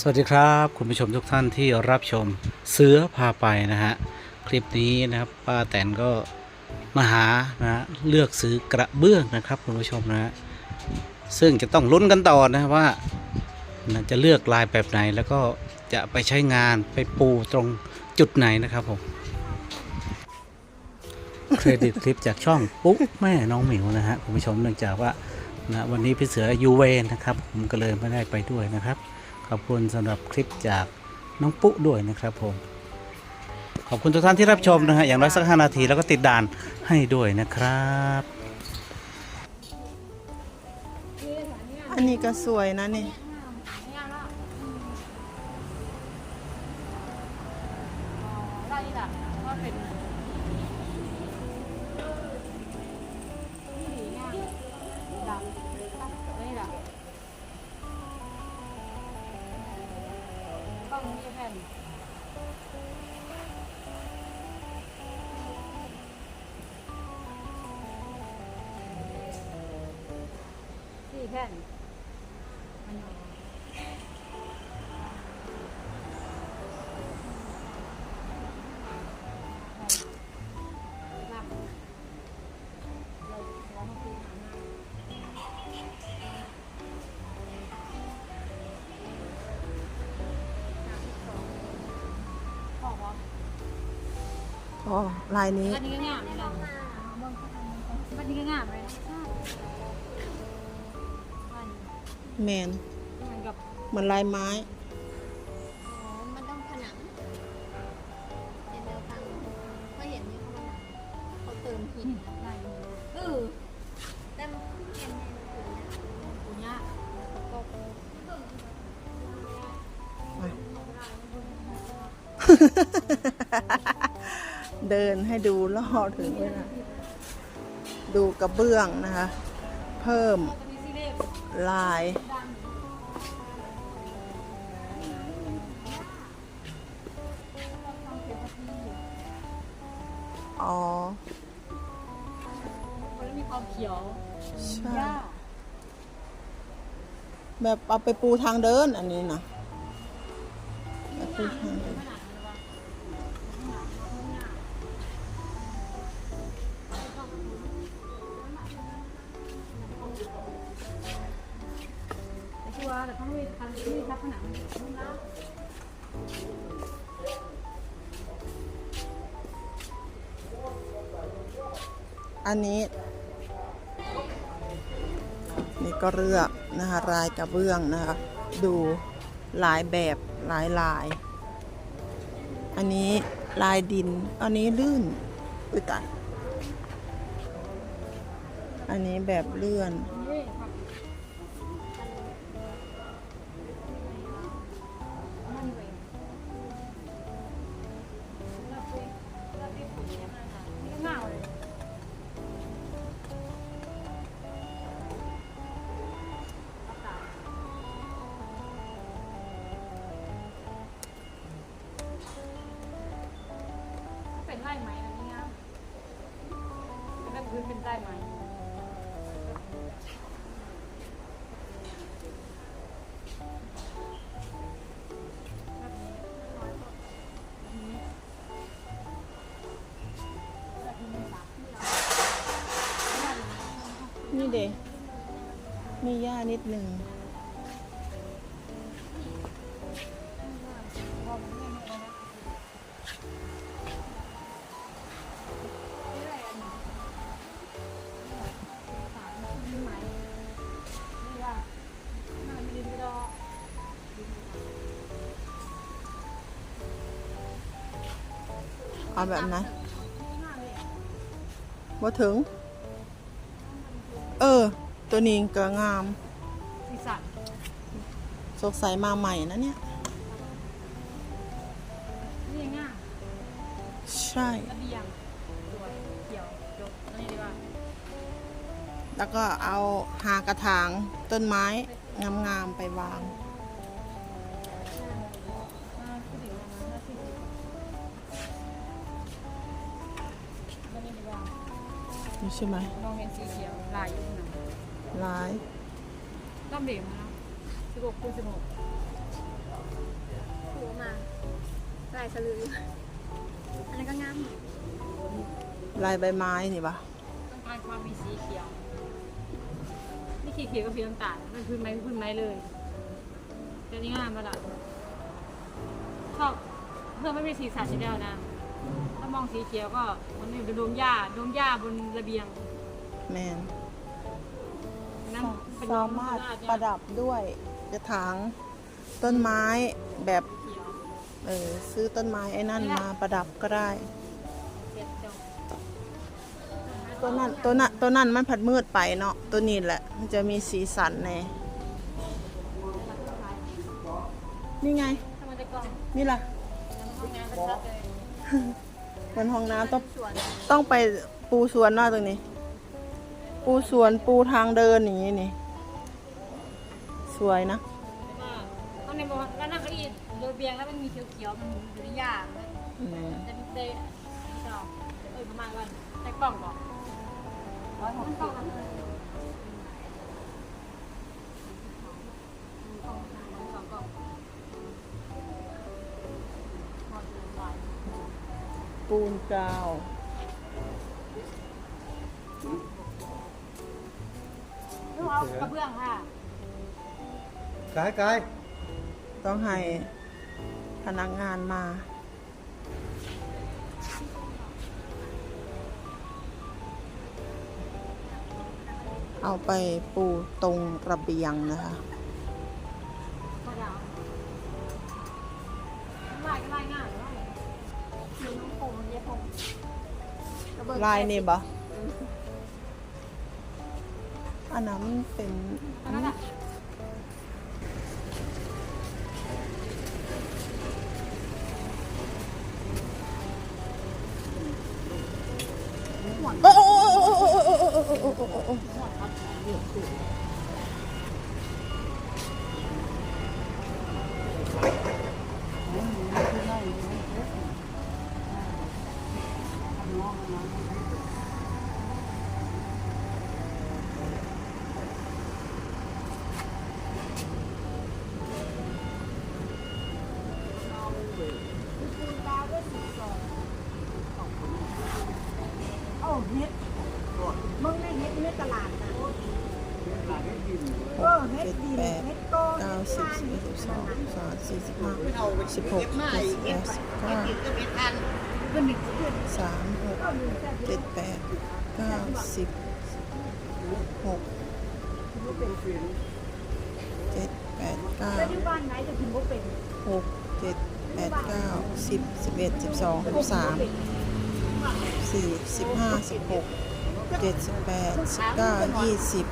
สวัสดีครับคุณผู้ชมทุกท่านที่รับชมเสือพาไปนะฮะคลิปนี้นะครับป้าแตนก็มาหานะฮะเลือกซื้อกระเบื้องนะครับคุณผู้ชมนะฮะซึ่งจะต้องลุ้นกันต่อนะว่านจะเลือกลายแบบไหนแล้วก็จะไปใช้งานไปปูตรงจุดไหนนะครับผมเครดิตคลิปจากช่องปุ๊กแม่น้องหมิวนะฮะคุณผู้ชมเนื่องจากว่านะวันนี้พี่เสือยูเวนนะครับผมก็เลยไม่ได้ไปด้วยนะครับ ขอบคุณสำหรับคลิปจากน้องปุ๊ด้วยนะครับผม ขอบคุณทุกท่านที่รับชมนะฮะอย่างน้อยสัก5นาทีแล้วก็ติดด่านให้ด้วยนะครับ อันนี้ก็สวยนะนี่ได้นี่แหละก็เป็นนี่ ต้องแผ่นสี่แผ่น ออกวะอ๋อลายนี้ อันนี้ก็งามเลยนะอันนี้ก็งามเลยนะอันแมนเหมือนกับเหมือนลายไม้อ๋อมันต้องผนังเห็นแล้วฟังก็เห็นนี่เขาผนังเขาเติมหินนะลายมือเออแต่มันเห็นในหนังสือนะปุญญะแล้วก็ เดินให้ดูล่อถึงเลยนะดูกระเบื้องนะคะ เพิ่มมีซีเรียสลายอ๋อมันมีความเขียว ใช่หญ้าแบบเอาไปปูทางเดินอันนี้นะไปปูทางเดิน นไม่มีทับผนังอันนี้ นี่ก็เลือกนะคะลายกระเบื้องนะคะดูหลายแบบหลายลาย อันนี้ลายดิน อันนี้ลื่นอุ้ยตายอันนี้แบบเลื่อน ไร่ไหมนะนี่นะเป็นแบบพื้นเป็นไร่ไหมนี่เดมีหญ้านิดหนึ่ง เอาแบบไหนว่าถึง เออ ตัวนี้ก็งามสีสันสดใสมาใหม่นะเนี่ย นี่ง่ายใช่ ระเบียงสวยเขียวจบแล้วนี่ดีกว่าแล้วก็เอาหากระถางต้นไม้งามๆไปวาง ใช่ไหมลองเห็นสีเขียวลายอยู่ข้างในลายลำเหลวนะสิบหกคูณสิบหกสลือ อันนั้นก็งามลายใบไม้นี่ปะต้องการความมีสีเขียว นี่ขีเขียวกับสีน้ำตาลมันพื้นไม้พื้นไม้เลยแต่นี่งามมาละชอบเพื่อไม่มีสีสันทีเดียวนะ ถ้ามองสีเขียวก็มันเป็นโดมหญ้าโดมหญ้าบนระเบียงแมนนั่นเป็นสามารถประดับด้วยกระถางต้นไม้แบบเขียวเออซื้อต้นไม้ไอ้นั่นมาประดับก็ได้ เสร็จจบตัวนั้นตัวนั้นตัวนั้นมันผัดมืดไปเนาะตัวนี้แหละ มันจะมีสีสันแน่นี่ไงถ้ามันจะกล่องนี่ล่ะทำงานก็ชัดเลย มันห้องน้ำต้องสวนต้องไปปูสวนเนาะตรงนี้ ปูสวนปูทางเดินอย่างนี้นี่ สวยนะว่าต้องในบอกแล้วนั่งเก้าอี้ระเบียงแล้วมันมีเขียวๆมันอยู่ในหญ้ามันอืมจะมีเตะที่ชอบเออประมาณว่าใช้กล่องก่อนร้อยหกสิบ ปูนกาว ลูกเอากระเบื้องค่ะ กายกายต้องให้พนักงานมา เอาไปปูตรงระเบียงนะคะ ลายนี่บะอันนั้นเป็นอันนั้นอะโอ้โอ้โอ้โอ้โอ้โอ้โอ้โอ้โอ้ โอ้โอ้เจ็ดแปดเก้าสิบสิบเอ็ดเฮ็ดสิบสองสิบสามสี่สิบห้าสิบหกเจ็ดสิบแปดสิบเก้าสามหกเจ็ดแปดเก้าสิบหกเจ็ดแปดเก้าบ้านไหนจะถึงบ่เป็นหกเจ็ดแปดเก้าสิบสิบเอ็ดสิบสองสิบสาม สี่สิบห้าสิบหกเจ็ดสิบแปดสิบเก้ายี่สิบ